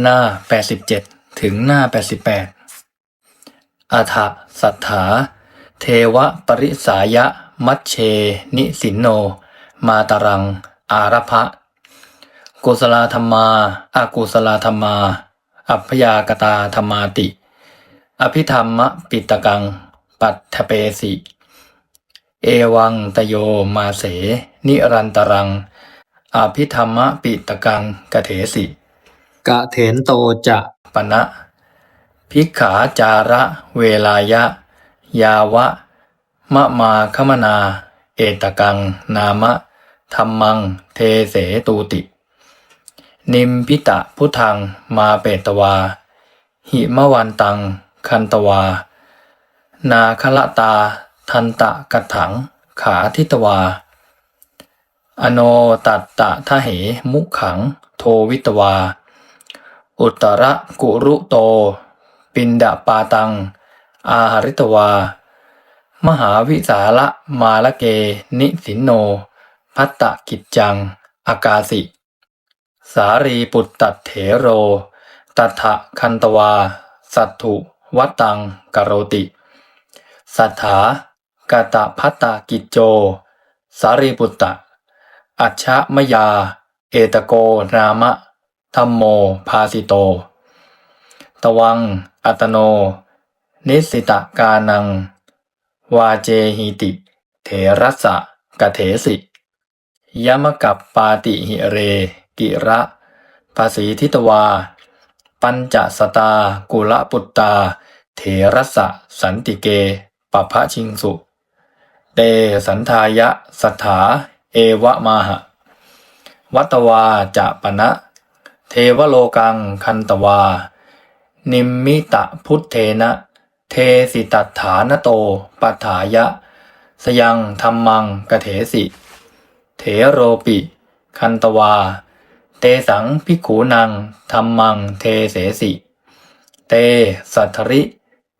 หน้า 87 ถึงหน้า 88 อัฏฐสัทธา เทวปริสายะ มัชเช นิสินโน มาตรัง อารภะกุศลธรรมาอากุศลธรรมา อัพยากตาธรรมาติ อภิธรรมปิตกัง ปัตถเปสิ เอวังตโยมาเส นิรันตรัง อภิธรรมปิตกังกเถสิ กะเถนโตจะปณะพิกขาจาระเวลายะ ยาวะ มะมาคมนา เอตกัง นามะธรรมัง เทเสตูติ นิมพิตะพุทัง มาเปตวา หิมะวันตัง คันตวา นาคละตา ทันตะกัตถัง ขาทิตวา อโนตัตตะทะเหมุขัง โทวิตวา อุตระกุรุโต ปินดาปาตัง อาหาริตวา มหาวิสาละมาละเก นิสินโน พัตตะกิจจัง อากาสิ สารีปุตตเถโร ตัทะคันตวา สัตถุวัตังกโรติ สัทธากาตะพัตตกิจโจ สารีปุตตะ อัชชะมยา เอตโกนามะ ธรรมโมภาสิโต ตวัง อัตโน นิสิตกานัง วาเจหิติ เถรัสสะกะเถสิยมกับปาติหิเร กิระภาษีทิตวา ปัญจสตากุละปุตตา เถรัสสะสันติเกปภะชิงสุ เตสันทายะสัทธาเอวะมาหะ วัตวาจะปณะ เทวโลกังคันตวา นิมมิตะพุทเทนะ เทสิตัฐานโตปัฏฐายะ สยังธรรมังกเถสิ เถโรปิ คันตวา เตสังพิขูนังธรรมังเทเสสิ เตสัทธริ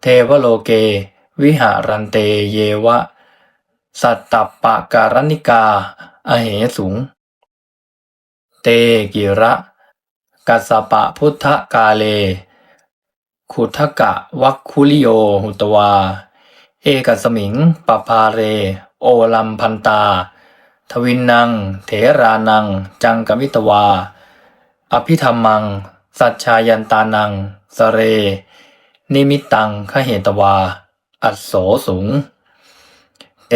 เทวโลเก วิหารันเตเยวะ สัตตปปะการณิกา อเหสุง เตกิระ กัสสปะพุทธกาเล ขุทกะวัคคุลิโยหุตวา เอกสมิงปภาเร โอลัมพันตา ทวินนัง เถรานัง จังกมิตวา อภิธรรมัง สัจชายันตานัง สเร นิมิตังขเหตวา อัสโสสุงเต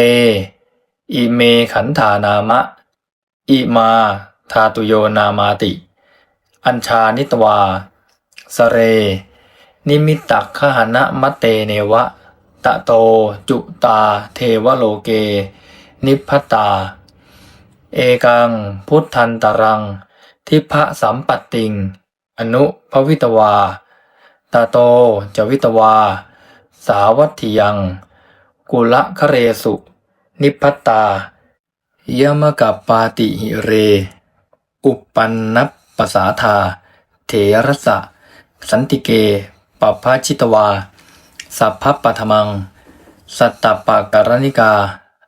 อิเมขันธานามะ อิมา ทาตุโยนามาติ อัญชานิตวา สเร นิมิตตักขหนะมะเตเนวะ ตะโต จุตา เทวโลเก นิพพตา เอกัง พุทธันตรัง ทิพะสัมปัตติง อนุภวิตวา ตาโต จวิตวา สาวัตถิยัง กุละคะเรสุ นิพพตายมกับปาติหิเร อุปปันนั ปสาธา เถรสะ สันติเกปภาชิตวา สัพพปธมัง สัตตปะการณิกา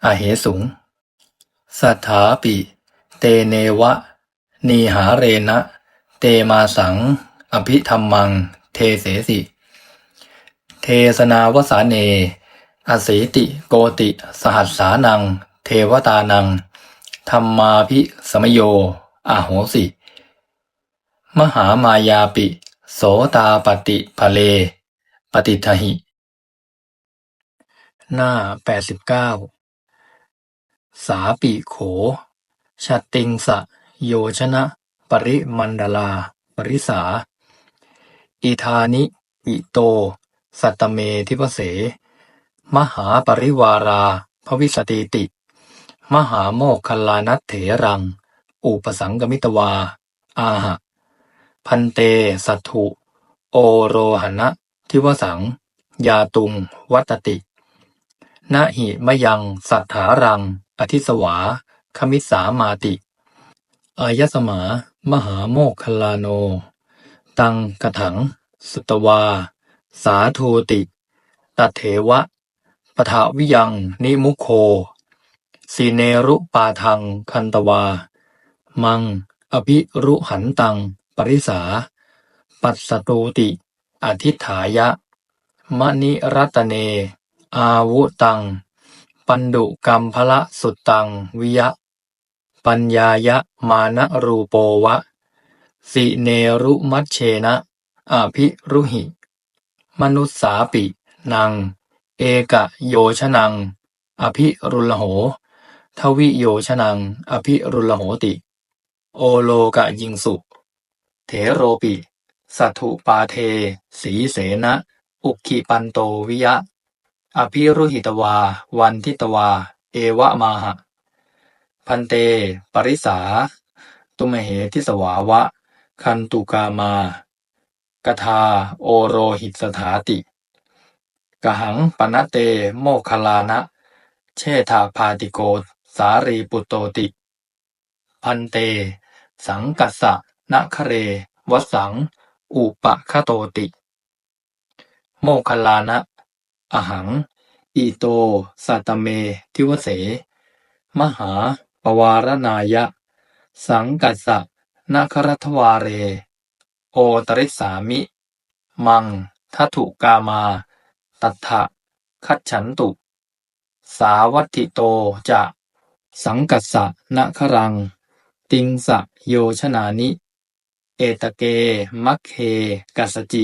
อาเหสุง สัทธาปิ เตเนวะ นีหาเรนะ เตมาสัง อภิธรรมัง เทเสสิ เทสนาวสาเน อสีติโกติ สหัสสานัง เทวตานังธรรมาภิสมโย อาโหสิ มหามายาปิ โสตาปฏิภเล ปฏิทหิ หน้า89สาปิโข ชัตติงสะ โยชนะ ปริมันดลา ปริสา อิธานิ อิโต สัตตเมทิปเส มหาปริวาราภวิสติติ มหาโมคคลลานัตเถรัง อุปสังกมิตวา อาหะ พันเต สัตถุ โอโรหณะทิวสัง ยาตุง วัตติ นะหิมะยัง สัทธารัง อธิสวา คมิสสามาติ อายสมา มหาโมคคลาโน ตังกถัง สุตวา สาโทติตเถวะปทาวิยัง นิมุโค สีเนรุปาทัง คันตวา มัง อภิรุหันตัง ปริสา ปัสสตูติ อธิฐายะ มณิรัตเน อาวุตัง ปันดุกัมพละสุตตังวิยะ ปัญญายะมานะรูโปวะ สิเนรุมัชเชนะอภิรุหิ มนุสสาปิ นัง เอกโยชนัง อภิรุลโห ทวิโยชนัง อภิรุลโหติ โอโลกะยิงสุ เถโรปิ สัทถุปาเท สีเสนะ อุคคิปันโตวิยะ อภิรุหิตวา วันทิตวา เอวะมาหะ พันเต ปริสา ตุมเหทิสวาวะ คันตุกามากทาโอโรหิตสถาติ กหังปนเตโมคลานะ เชธาพาติโก สารีปุตโตติ พันเต สังกัสสะ นะคะเรวสัง อุปะคโตติ โมคลานะ อหัง อิโต สัตเม ทิวเส มหา ปวารณายะ สังกัสสะนะครัทวาเร โอตริสามิ มังทัตุกามา ตัทธะคัจฉันตุ สาวัตถิโตจะ สังกัสสะนะครัง ติงสะโยชนานิ เอตเก มัคเค กัสสจิ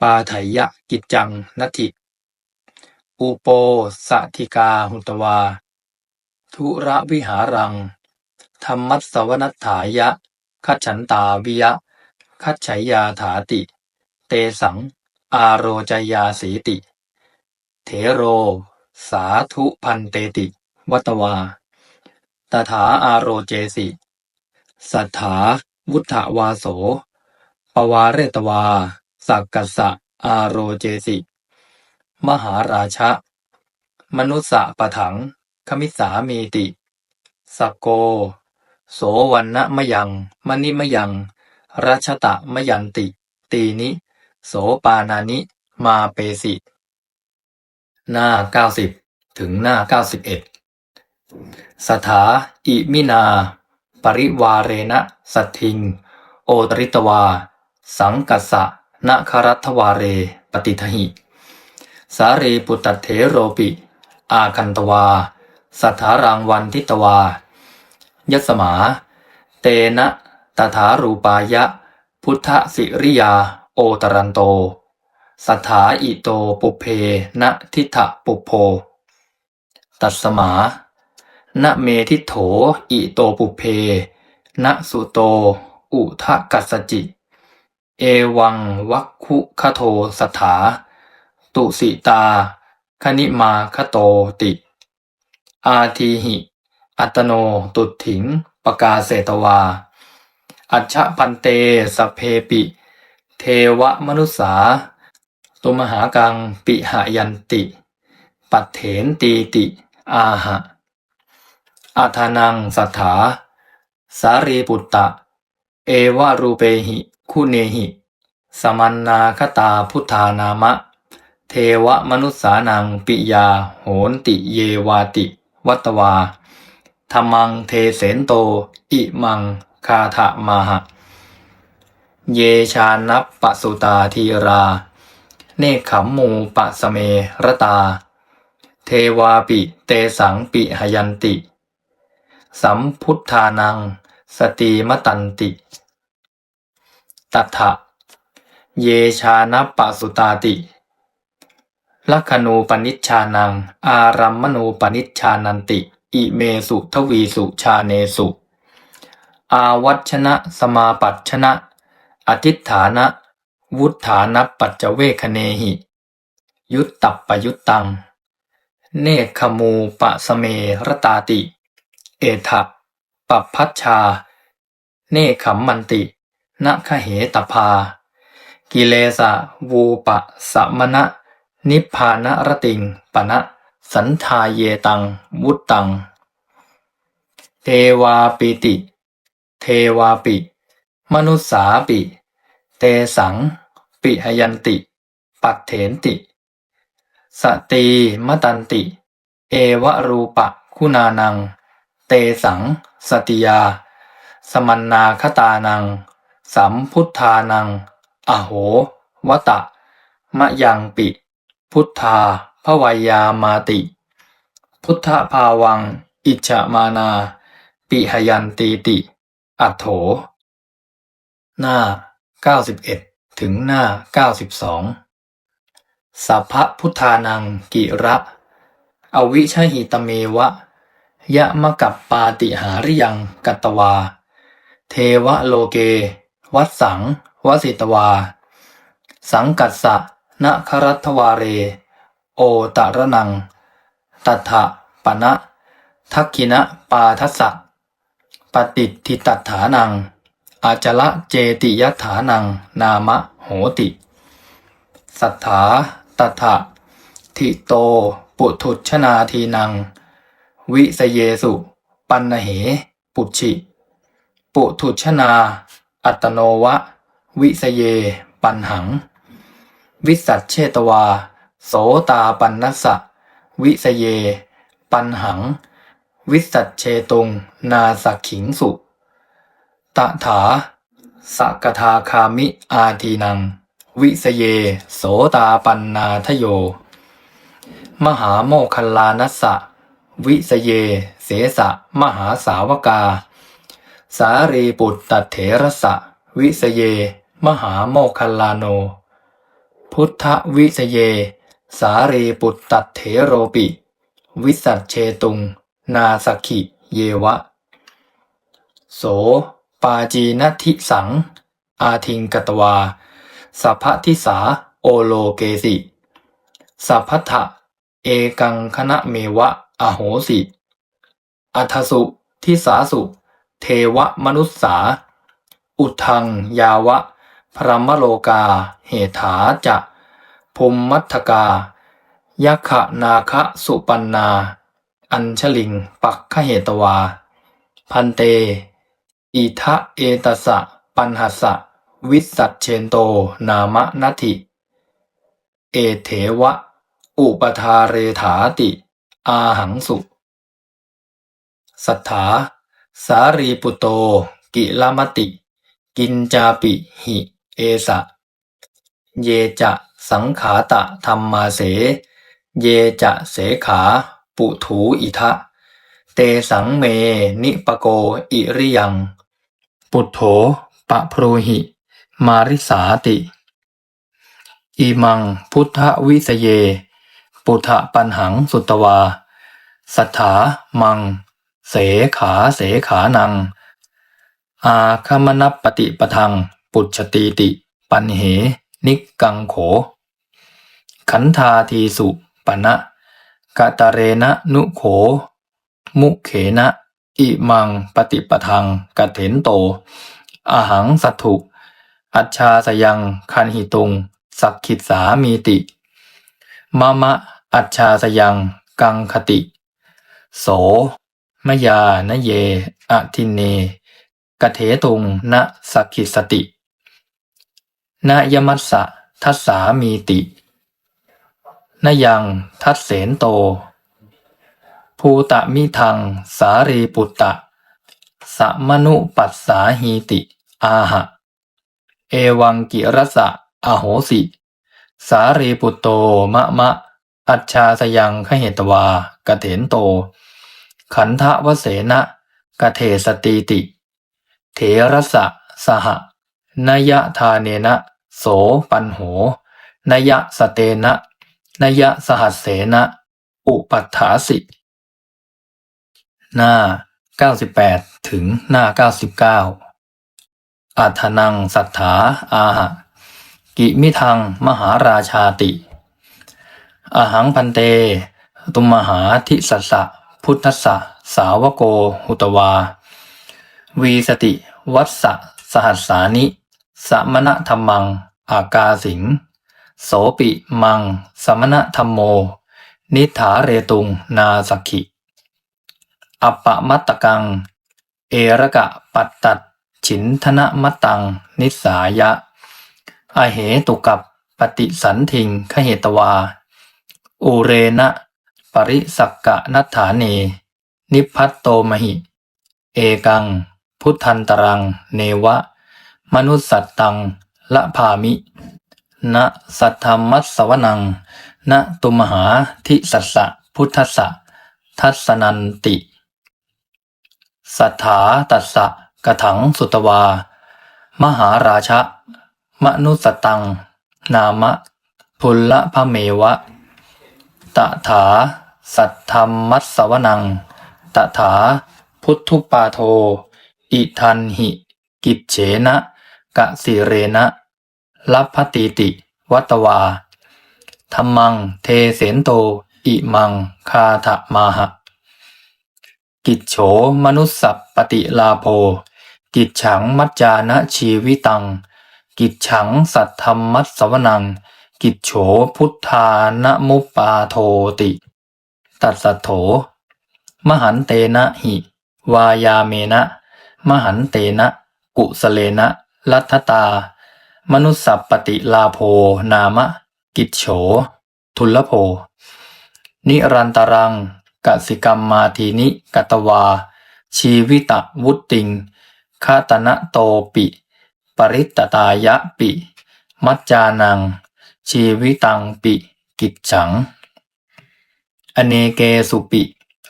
ปาไถยะกิจจังนัตถิ อุโปสะธิกาหุตวาทุระวิหารัง ธรรมัสสวนัฐายะ คัจฉันตาวิยะ คัจฉยาถาติ เตสัง อาโรจยาสีติ เถโร สาธุพันเตติ วัตวา ตถาอาโรเจสิ สัทธา วุฒวาโส ปวาเรตวา สักกัสสะ อาโรเจสิ มหาราชะ มนุสสะปะถัง คมิสามีติ สักโก โสวันนะมะยัง มณิมะยัง รัชตะมะยันติ ตีนิ โสปานานิ มาเปสิ หน้าเก้าสิบถึงหน้าเก้าสิบเอ็ดสถาอิมินา ปริวาเรนะสัททิง โอตริตวา สังกัสสะนครัตวาเร ปฏิทหิ สารีปุตตเถโรปิ อาคันตวา สัทธารังวันทิตวา ยัสมา เตนะตถารูปายะ พุทธสิริยา โอตรันโต สัทธาอิโตปุเพนะทิฏฐปุโพ ตัสมา นะเมทิโถ อิโตปุเพ นะสุโต อุทะกัสจิ เอวังวัคคุคโทสัทธาตุสิตา คณิมาคโตติ อาทีหิ อัตโนตุถิง ปกาเสตวา อัจฉพันเตสเพปิ เทวมนุสสาตุมหากังปิหายันติ ปัตเถนตีติ อาหะ อาทานังสัทธา สารีปุตตะ เอวารูเปหิคุเนหิ สมันนาคตาพุทธานามะ เทวมนุสสานังปิยา โหนติเยวาติ วัตวาธรรมังเทเสนโต อิมังคาถะมาหะ เยชานัปปสุตาทีรา เนคขมมูปะสเมรตา เทวาปิเตสังปิหยันติ สัมพุทธานัง สติมตันติ ตัทะเยชานัปปสุตาติลักขณูปนิชชานัง อารัมมณูปนิชชานันติ อิเมสุทวีสุชาเนสุ อาวัชนะสมาปัชนะ อธิฐานะ วุฒานัปปัจจเวคเนหิ ยุตตัปปยุตตัง เนคขมูปะสเมรตาติ เอทะปัปพัชชา เนคขมมันตินะคเหตภา กิเลสะวูปะสะมณะ นิพพานรติงปณะสันทาเยตังวุตตัง เทวาปิติ เทวาปิ มนุสสาปิ เตสัง ปิหยันติ ปัตเถนติ สตีมตันติ เอวรูปะคุณานัง เตสัง สติยา สมันนาคตานัง สัมพุทธานัง อโห วตะ มะยังปิ พุทธาพวายามาติ พุทธภาวัง อิจฉามานา ปิหยันตีติ อัโถ หน้า 91 ถึงหน้า 92 สัพพพุทธานังกิระ อวิชหิตเมวะ ยะมะกับปาติหาริยังกัตวา เทวะโลเก วัดสังวสิตวา สังกัสสะนะครัตวาเร โอตะระนัง ตัทะปะณะทักขินะปาทัสสะปฏิทิตัฏฐานัง อาจละเจติยัฏฐานัง นามะโหติ สัทธาตัทธะทิโต ปุถุชนาทีนัง วิสเยสุ ปันนเห ปุชิ ปุถุชนา อัตโนวะ วิสเย ปันหัง วิสัชเชตวา โสตาปันนัสสะ วิสเย ปันหัง วิสัชเชตุง นาสักขิงสุ ตถาสกทาคามิอาทีนัง วิสเย โสตาปันนาทโย มหาโมคคัลลานัสสะ วิสเย เสสะ มหาสาวกา สารีปุตตเถระสะ วิสเย มหาโมคคัลลาโน พุทธวิสเย สารีปุตตเถโรปิ วิสัชเชตุง นาสกิเยวะ โส ปาจีนทิสัง อาทิงกตวา สัพพทิสา โอโลเกสิ สัพพทะเอกังคณะเมวะ อโหสิ อัทสุ ทิสาสุ เทวมนุษสา อุทัง ยาวะ พรมโลกา เหถาจะภูมิมัทกา ยักขนาคะสุปันนา อัญชลิง ปักขเหตวา พันเต อิทะเอตสะ ปันหัสสะวิสัชเชนโต นามะนัติ เอเถวะ อุปทาเรถาติ อาหังสุ สัทธา สารีปุโต กิลมติ กินจาปิหิเอสะ เยจะสังขาตะธรรมาเส เยจะเสขา ปุถูอิทะ เตสังเมนิปโกอิริยัง ปุถโธปะพรหิ มาริสาติ อิมังพุทธวิสเย ปุถะปันหังสุตวา สัทธามัง เสขาเสขานัง อาคมนปฏิปทัง ปุจตีติ ปันเห นิกกังโข ขันธาทีสุปณะกะตะเรนะนุโข มุเขนะอิมังปฏิปทังกะเถนโต อาหังสัตถุ อัจฉาสยังคันหิตุง สักขิตสามีติ มะมะ อัจฉาสยังกังคติ โสมยานเยอะทินเน กเถตุงนะสักขิสตินยมัสสะทัสสามีตินยังทัสเสนโต ภูตะมิทัง สารีปุตตะสะมนุปัสสาหีติ อาหะ เอวังกิรสะอโหสิ สารีปุตโตมะมะ อัจฉาสยังขเหตวากะเถนโต ขันธวเสนะกะเทสตีติ เถรสะสหนยะทาเนนะโสปันโหนยะสเตนะนยะสหัสเสนะอุปัฏฐาสิ หน้า 98 ถึงหน้า 99อัทนังสัทธาอาหะกิมิทังมหาราชาติ อาหังพันเต ตุมหาทิสัสะพุทธสะสาวโกหุตวา วีสติ วัสสะสหัสสานิ สมณธรรมัง อากาสิง โสปิมัง สมณธรรมโม นิถาเรตุงนาสกิ อัปปมัตตกัง เอระกะปัตตัดฉินธนมัตตัง นิสายะ อเหตุกับปฏิสันทิงขเหตวา อุเรนะปริสักกะนัฏฐาเนนิพพัตโตมหิ เอกัง พุทธันตรัง เนวะ มนุสสัตตัง ละภามิณสัทธรรมัสสวนังณตุมหาทิสัสสะพุทธสะทัสสนันติ สัทธาตัสสะกถังสุตวา มหาราชะ มนุสตัง นามะ พุลละพะเมวะ ตถา สัทธรรมมัสสวนัง ตถา พุทธุปาโท อิทันหิ กิจเฉนะ กะสิเรนะลัพพติติ วัตวาธรรมัง เทเสนโต อิมัง คาถะมาหะ กิจโฉมนุสสัปฏิลาโภ กิจฉังมัจจานะชีวิตัง กิจฉังสัทธรรมัสสวนัง กิจโฉพุทธานะมุปปาโทติ ตัสสทโถ มหันเตนะหิ วายาเมนะ มหันเตนะ กุสเลนะลัทธตา มนุสสัพปฏิลาโภนามะ กิจโฉ ทุลโภนิรันตรังกสิกรรมมาทีนิกตวา ชีวิตวุตติงคาตนะโตปิ ปริตตายะปิ มัจจานัง ชีวิตังปิกิจฉัง อเนเกสุปิ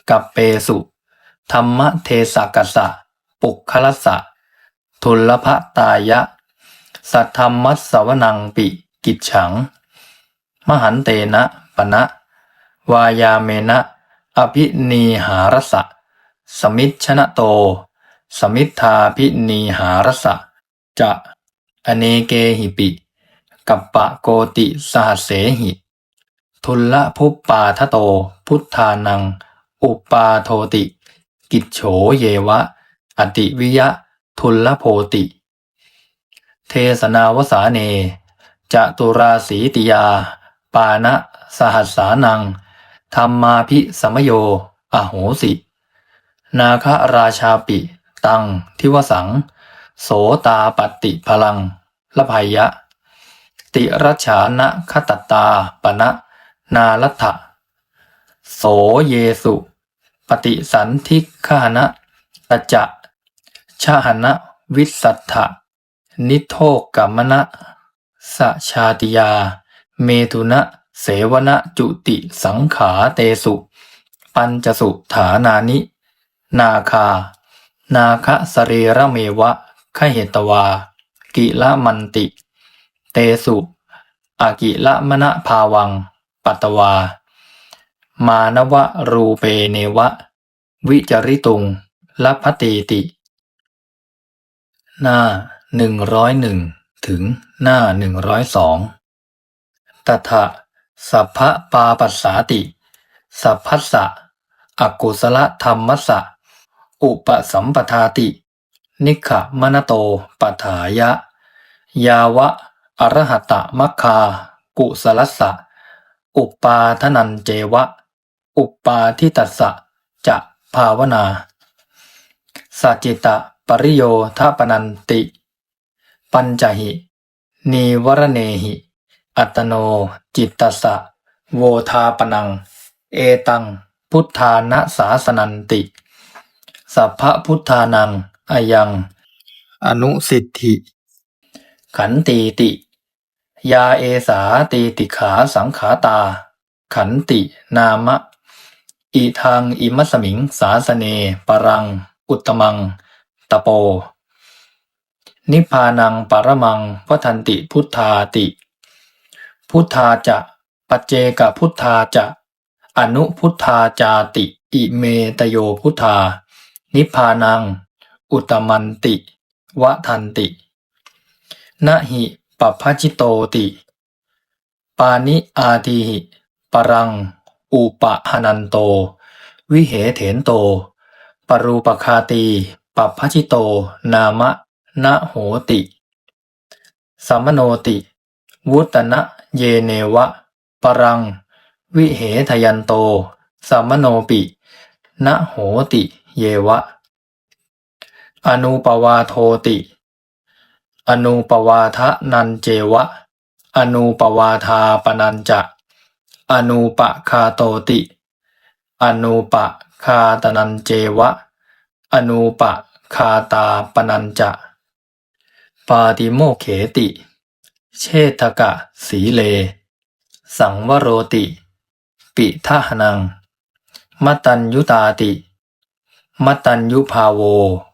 กัปเปสุ ธรรมเทสกัสสะ ปุคลสสะ ทุลภตายะ สัทธรรมัสสวนังปิ กิจฉัง มหันเตนะปณะวายาเมนะ อภินีหารสะ สมิชชนะโต สมิทธาพินีหารสะ จะ อเนเกหิปิ กัปปะโกติสหเสหิ ทุลละภุปาทโต พุทธานัง อุปาโทติ กิจโฉเยวะ อติวิยะ ทุลละโพติ เทศนาวสาเนจตุราสีติยา ปานะสหัสสานัง ธรรมาพิสมโย อโหสิ นาคราชาปิ ตังทิวสัง โสตาปฏิพลังละภัยยะ ติรชานะคตตาปณะนาลัทะโสเยสุ ปฏิสันทิคานะตจะชาหนะวิสัทธะนิโทกัมมนะสชาติยา เมตุนะเสวนะจุติสังขาเตสุ ปัญจสุฐานานิ นาคา นาคสเรระเมวะขเหตวา กิละมันติ เตสุ อากิละมณภาวัง ปัตตวา มานวะรูเปเนวะ วิจริตุงลัพติติ หน้าหนึ่งร้อยหนึ่งถึงหน้าหนึ่งร้อยสองตถะสัพพะปาปัสสาติ สัพพัสสะอกุศลธรรมัสสะ อุปสัมปทาติ นิขะมณโตปัฏฐายะ ยาวะ อรหัตะมัคคา กุสลัสสะ อุปาทนันเจวะ อุปาทิตัสสะจะภาวนาสัจจิตะปริโยทปนันติ ปัญจหินีวรเนหิ อัตโนจิตตสสะ โวทาปนัง เอตัง พุทธานะสาสนันติ สัพพะพุทธานัง อยัง อนุสิทธิ ขันตีติ ยาเอสาตีติขาสังขาตา ขันตินามะ อีทางอิมัสมิง สาสเน ปรัง อุตมัง ตะโป นิพานังปรมังพทันติพุทธาติ พุทธาจะปัจเจกพุทธาจะ อนุพุทธาจาติ อิเมตโยพุทธา นิพานัง อุตตมันติวะทันตินะหิ ปัพพจิโตติ ปานิอาทีหิปรัง อุปะหนันโต วิเหเถนโต ปรูปคาตีปัพพจิโต นามะนะโหติสัมโนติ วุตนะเยเนวะ ปรัง วิเหทยันโตสัมมโนปินะโหติ เยวะ อนุปวาโทติ อนุปวาทะนันเจวะ อนุปวาทาปนันจะ อนุปคาโตติ อนุปคาตนันเจวะ อนุปคาตาปนันจะ ปาติโมเขติ เชตกะสีเล สังวโรติ ปิทหนัง มตัญยุตาติ มตัญยุภาโว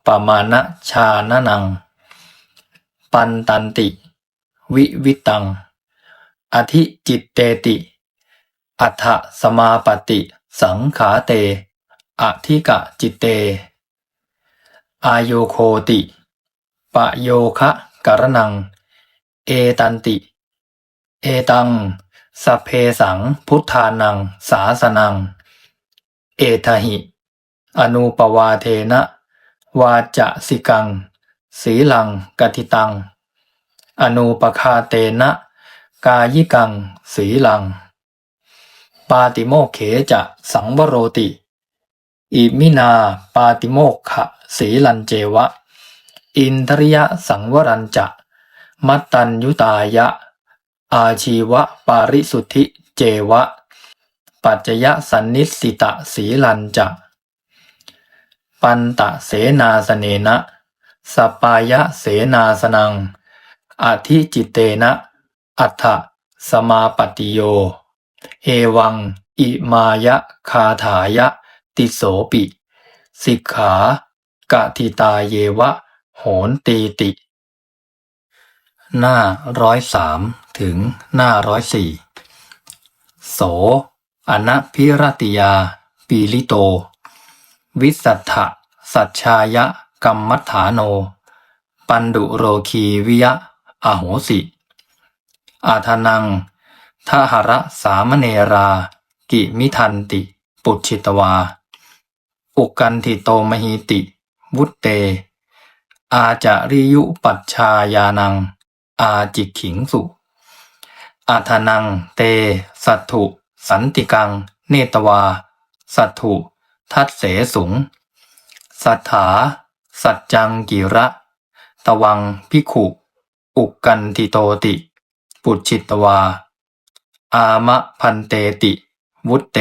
ปมาณชานนัง ปันตันติ วิวิตัง อธิจิตเตติ อัฏฐสมาปฏิสังขาเต อธิกะจิตเต อายโยโคติ ปะโยคะกรนัง เอตันติ เอตังสัพเพสังพุทธานัง สาสนัง เอทหิ อนุปวาเทนะ วาจะสิกัง สีลังกติตัง อนุปคาเตนะ กายิกัง สีลัง ปาติโมเขจะสังวโรติ อิมินาปาติโมกขะสีลันเจวะ อินทริยะสังวรัญจะ มัตตัญยุตายะ อาชีวะปาริสุทธิเจวะ ปัจจยสันนิสสิตะสีลันจะ ปันตะเสนาสเนนะ สปายะเสนาสนัง อธิจิตเตนะ อัฏฐสมาปฏิโย เอวัง อิมายะคาถายะ ติโสปิ สิกขากะทิตาเยวะ โหนตีติ หน้าร้อยสามถึงหน้าร้อยสี่โสอนัพิรติยา ปีลิโต วิสัทธะสัจชายะ กัมมัฏฐานโน ปันดุโรคีวิยะอโหสิ อาทนังทหระสามเนรา กิมิทันติ ปุจฉิตวา อุกันทิโตมหิติ วุตเต อาจาริยุปัชชายานัง อาจิกขิงสุ อาทนังเต สัตถุ สันติกัง เนตวา สัตถุ ทัตเสสุง สัทธา สัจจังกิระ ตวังพิขุ อุกกันทิโตติ ปุจิตวา อามะพันเตติ วุตเต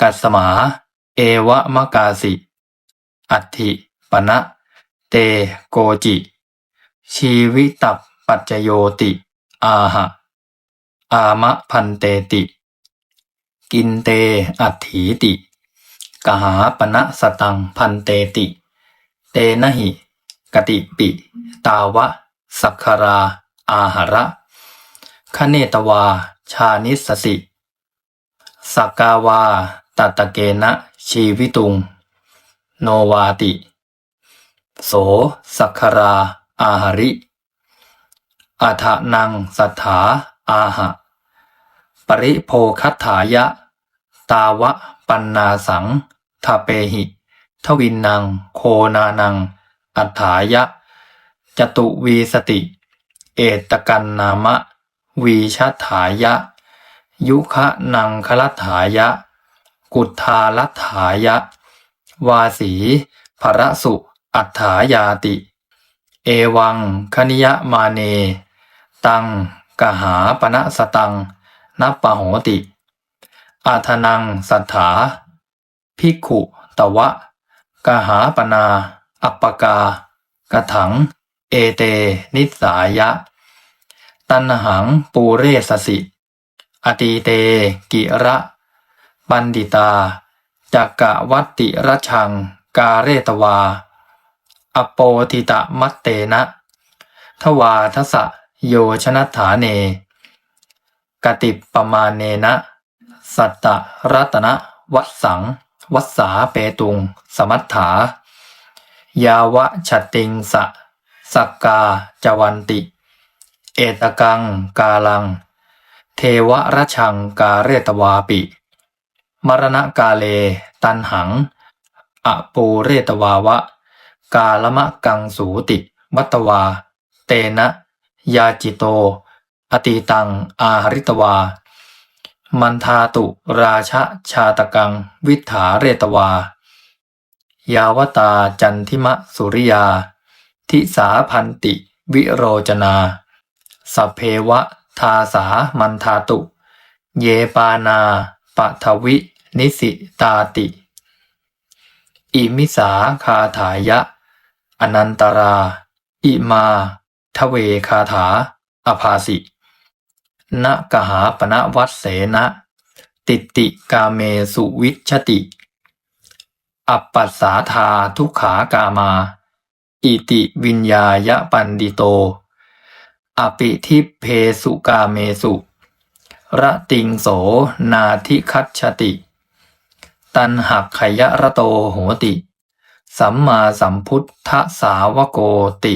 กัสมา เอวะมะกาสิ อัติปณะ เตโกจิ ชีวิตับปัจจโยติ อาหะ อามะพันเตติ กินเตอัตถีติ กหาปณะสตังพันเตติ นะหิ กติปิ ตาวะ สักคารา อาหาระคเนตวา ชานิสสิ สักกาวาตตะเกนะชีวิตุง โนวาติ โส สักคารา อาหาริอัฐนังสัทธาอาหะ ปริโภคัตถายะ ตาวะปันนาสังทาเปหิ ทวินนังโคนานัง อัฏฐายะ จตุวีสติ เอตกันนามะ วีชัถายะ ยุคะนังคลัฏฐายะ กุทาลัฏฐายะ วาสีภรสุอัฏฐายาติ เอวังคณิยมาเน ตังกหาปณะสตังนัปปะโหติ อาทนังสัทธา ภิกขุตวะ กหาปนา อัปปกา กถัง เอเต นิสายะ ตันหังปูเรสสิ อตีเต กิระบันดิตาจักกะวัตติรชัง กาเรตวา อโปติตะมัตเตนะ ทวาทสะโยชนัฐาเน กติปปมาเนนะ สัตตรัตนะวัดสัง วัสสาเปตุง สมัฏฐายาวะฉติงสะสักกาจวันติ เอตกังกาลัง เทวรชังกาเรตวาปิ มรณะกาเล ตันหัง อปูเรตวาวะ กาลมะกังสูติ วัตวา เตนะ ยาจิโต อติตัง อาหริตวา มันทาตุราชชาตกัง วิถาเรตวา ยาวตาจันทิมะสุริยา ทิสาพันติวิโรจนา สัพเพวะทาสามันทาตุ เยปานาปะทวินิสิตาติ อิมิสาคาถายะ อนันตรา อิมาทเวคาถา อภาสิ นกหาปณวัตเสนะติติกาเมสุวิชติ อัปปัสสาธาทุกขากามา อิติวิญญายปันดิโต อปิทิเพสุกาเมสุระติงโสนาทิคัตชติ ตันหักขยะระโตโหติ สัมมาสัมพุทธสาวโกติ